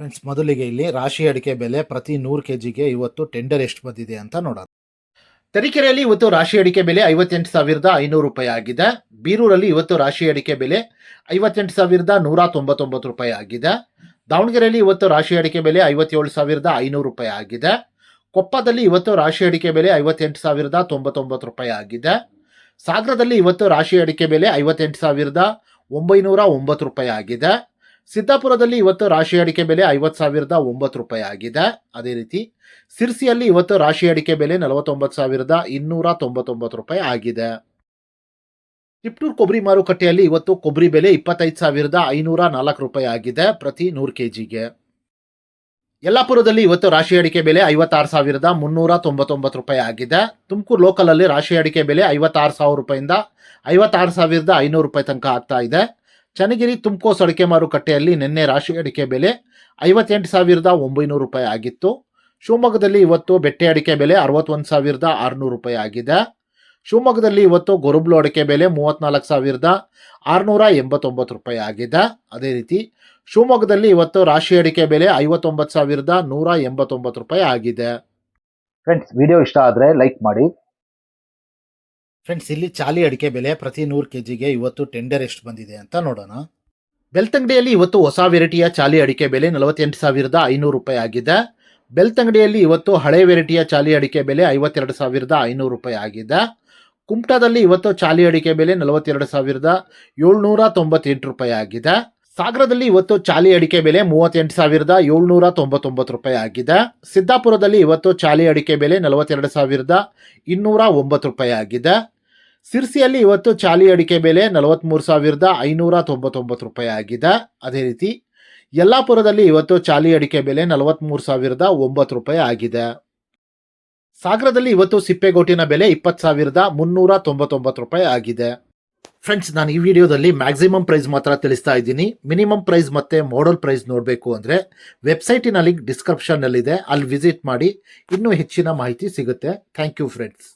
Friends ಮೊದಲಿಗೆ ಇಲ್ಲಿ ರಾಶಿ ಅಡಿಕೆ ಬೆಲೆ ಪ್ರತಿ ನೂರು ಕೆ ಜಿಗೆ ಇವತ್ತು ಟೆಂಡರ್ ಎಷ್ಟು ಬಂದಿದೆ ಅಂತ ನೋಡೋಣ. ತರೀಕೆರೆಯಲ್ಲಿ ಇವತ್ತು ರಾಶಿ ಅಡಿಕೆ ಬೆಲೆ ಐವತ್ತೆಂಟು ಸಾವಿರದ ಐನೂರು ರೂಪಾಯಿ ಆಗಿದೆ. ಬೀರೂರಲ್ಲಿ ಇವತ್ತು ರಾಶಿ ಅಡಿಕೆ ಬೆಲೆ ಐವತ್ತೆಂಟು ಸಾವಿರದ ನೂರ ತೊಂಬತ್ತೊಂಬತ್ತು ರೂಪಾಯಿ ಆಗಿದೆ. ದಾವಣಗೆರೆಯಲ್ಲಿ ಇವತ್ತು ರಾಶಿ ಅಡಿಕೆ ಬೆಲೆ ಐವತ್ತೇಳು ಸಾವಿರದ ಐನೂರು ರೂಪಾಯಿ ಆಗಿದೆ. ಕೊಪ್ಪದಲ್ಲಿ ಇವತ್ತು ರಾಶಿ ಅಡಿಕೆ ಬೆಲೆ ಐವತ್ತೆಂಟು ಸಾವಿರದ ತೊಂಬತ್ತೊಂಬತ್ತು ರೂಪಾಯಿ ಆಗಿದೆ. ಸಾಗರದಲ್ಲಿ ಇವತ್ತು ರಾಶಿ ಅಡಿಕೆ ಬೆಲೆ ಐವತ್ತೆಂಟು ಸಾವಿರದ ಒಂಬೈನೂರ ಒಂಬತ್ತು ರೂಪಾಯಿ ಆಗಿದೆ. ಸಿದ್ದಾಪುರದಲ್ಲಿ ಇವತ್ತು ರಾಶಿ ಅಡಿಕೆ ಬೆಲೆ ಐವತ್ತು ಸಾವಿರದ ಒಂಬತ್ತು ರೂಪಾಯಿ ಆಗಿದೆ. ಅದೇ ರೀತಿ ಸಿರ್ಸಿಯಲ್ಲಿ ಇವತ್ತು ರಾಶಿ ಅಡಿಕೆ ಬೆಲೆ ನಲವತ್ತೊಂಬತ್ತು ಸಾವಿರದ ಇನ್ನೂರ ತೊಂಬತ್ತೊಂಬತ್ತು ರೂಪಾಯಿ ಆಗಿದೆ. ತಿಪ್ಟೂರ್ ಕೊಬ್ಬರಿ ಮಾರುಕಟ್ಟೆಯಲ್ಲಿ ಇವತ್ತು ಕೊಬ್ಬರಿ ಬೆಲೆ ಇಪ್ಪತ್ತೈದು ಸಾವಿರದ ಐನೂರ ನಾಲ್ಕು ರೂಪಾಯಿ ಆಗಿದೆ ಪ್ರತಿ ನೂರು ಕೆಜಿಗೆ. ಯಲ್ಲಾಪುರದಲ್ಲಿ ಇವತ್ತು ರಾಶಿ ಅಡಿಕೆ ಬೆಲೆ ಐವತ್ತಾರು ಸಾವಿರದ ಮುನ್ನೂರ ತೊಂಬತ್ತೊಂಬತ್ತು ರೂಪಾಯಿ ಆಗಿದೆ. ತುಮಕೂರು ಲೋಕಲಲ್ಲಿ ರಾಶಿ ಅಡಿಕೆ ಬೆಲೆ ಐವತ್ತಾರು ಸಾವಿರ ರೂಪಾಯಿಂದ ಐವತ್ತಾರು ಸಾವಿರದ ಐನೂರು ರೂಪಾಯಿ ತನಕ ಆಗ್ತಾ ಇದೆ. ಚನ್ನಗಿರಿ ತುಮಕೋಸ್ ಅಡಿಕೆ ಮಾರುಕಟ್ಟೆಯಲ್ಲಿ ನಿನ್ನೆ ರಾಶಿ ಅಡಿಕೆ ಬೆಲೆ ಐವತ್ತೆಂಟು ಸಾವಿರದ ಒಂಬೈನೂರು ರೂಪಾಯಿ ಆಗಿತ್ತು. ಶಿವಮೊಗ್ಗದಲ್ಲಿ ಇವತ್ತು ಬೆಟ್ಟೆ ಅಡಿಕೆ ಬೆಲೆ ಅರವತ್ತೊಂದು ಸಾವಿರದ ಆರುನೂರು ರೂಪಾಯಿ ಆಗಿದೆ. ಶಿವಮೊಗ್ಗದಲ್ಲಿ ಇವತ್ತು ಗೊರುಬ್ಲು ಅಡಿಕೆ ಬೆಲೆ ಮೂವತ್ತ್ನಾಲ್ಕು ಸಾವಿರದ ಆರುನೂರ ಎಂಬತ್ತೊಂಬತ್ತು ರೂಪಾಯಿ ಆಗಿದೆ. ಅದೇ ರೀತಿ ಶಿವಮೊಗ್ಗದಲ್ಲಿ ಇವತ್ತು ರಾಶಿ ಅಡಿಕೆ ಬೆಲೆ ಐವತ್ತೊಂಬತ್ತು ಸಾವಿರದ ನೂರ ಎಂಬತ್ತೊಂಬತ್ತು ರೂಪಾಯಿ ಆಗಿದೆ. ಫ್ರೆಂಡ್ಸ್ ವಿಡಿಯೋ ಇಷ್ಟ ಆದರೆ ಲೈಕ್ ಮಾಡಿ. ಫ್ರೆಂಡ್ಸ್ ಇಲ್ಲಿ ಚಾಲಿ ಅಡಿಕೆ ಬೆಲೆ ಪ್ರತಿ ನೂರು ಕೆ ಜಿಗೆ ಇವತ್ತು ಟೆಂಡರ್ ಎಷ್ಟು ಬಂದಿದೆ ಅಂತ ನೋಡೋಣ. ಬೆಳ್ತಂಗಡಿಯಲ್ಲಿ ಇವತ್ತು ಹೊಸ ವೆರೈಟಿಯ ಚಾಲಿ ಅಡಿಕೆ ಬೆಲೆ ನಲವತ್ತೆಂಟು ಸಾವಿರದ ಐನೂರು ರೂಪಾಯಿ ಆಗಿದೆ. ಬೆಳ್ತಂಗಡಿಯಲ್ಲಿ ಇವತ್ತು ಹಳೆ ವೆರೈಟಿಯ ಚಾಲಿ ಅಡಿಕೆ ಬೆಲೆ ಐವತ್ತೆರಡು ಸಾವಿರದ ಐನೂರು ರೂಪಾಯಿ ಆಗಿದೆ. ಕುಮಟಾದಲ್ಲಿ ಇವತ್ತು ಚಾಲಿ ಅಡಿಕೆ ಬೆಲೆ ನಲವತ್ತೆರಡು ಸಾವಿರದ ಏಳ್ನೂರ ತೊಂಬತ್ತೆಂಟು ರೂಪಾಯಿ ಆಗಿದೆ. ಸಾಗರದಲ್ಲಿ ಇವತ್ತು ಚಾಲಿ ಅಡಿಕೆ ಬೆಲೆ ಮೂವತ್ತೆಂಟು ಸಾವಿರದ ಏಳ್ನೂರ ತೊಂಬತ್ತೊಂಬತ್ತು ರೂಪಾಯಿ ಆಗಿದೆ. ಸಿದ್ದಾಪುರದಲ್ಲಿ ಇವತ್ತು ಚಾಲಿ ಅಡಿಕೆ ಬೆಲೆ ನಲವತ್ತೆರಡು ಸಾವಿರದ ಇನ್ನೂರ ಒಂಬತ್ತು ರೂಪಾಯಿ ಆಗಿದೆ. ಸಿರ್ಸಿಯಲ್ಲಿ ಇವತ್ತು ಚಾಲಿ ಅಡಿಕೆ ಬೆಲೆ ನಲವತ್ತ್ಮೂರು ಸಾವಿರದ ಐನೂರ ತೊಂಬತ್ತೊಂಬತ್ತು ರೂಪಾಯಿ ಆಗಿದೆ. ಅದೇ ರೀತಿ ಯಲ್ಲಾಪುರದಲ್ಲಿ ಇವತ್ತು ಚಾಲಿ ಅಡಿಕೆ ಬೆಲೆ ನಲವತ್ತ್ಮೂರು ಸಾವಿರದ ಒಂಬತ್ತು ರೂಪಾಯಿ ಆಗಿದೆ. ಸಾಗರದಲ್ಲಿ ಇವತ್ತು ಸಿಪ್ಪೆಗೋಟಿನ ಬೆಲೆ ಇಪ್ಪತ್ತು ಸಾವಿರದ ಮುನ್ನೂರ ತೊಂಬತ್ತೊಂಬತ್ತು ರೂಪಾಯಿ ಆಗಿದೆ. ಫ್ರೆಂಡ್ಸ್, ನಾನು ಈ ವಿಡಿಯೋದಲ್ಲಿ ಮ್ಯಾಕ್ಸಿಮಮ್ ಪ್ರೈಸ್ ಮಾತ್ರ ತಿಳಿಸ್ತಾ ಇದ್ದೀನಿ. ಮಿನಿಮಮ್ ಪ್ರೈಸ್ ಮತ್ತೆ ಮಾಡಲ್ ಪ್ರೈಸ್ ನೋಡಬೇಕು ಅಂದರೆ ವೆಬ್ಸೈಟಿನ ಲಿಂಕ್ ಡಿಸ್ಕ್ರಿಪ್ಷನ್ನಲ್ಲಿದೆ. ಅಲ್ಲಿ ವಿಸಿಟ್ ಮಾಡಿ ಇನ್ನೂ ಹೆಚ್ಚಿನ ಮಾಹಿತಿ ಸಿಗುತ್ತೆ. Thank you, friends.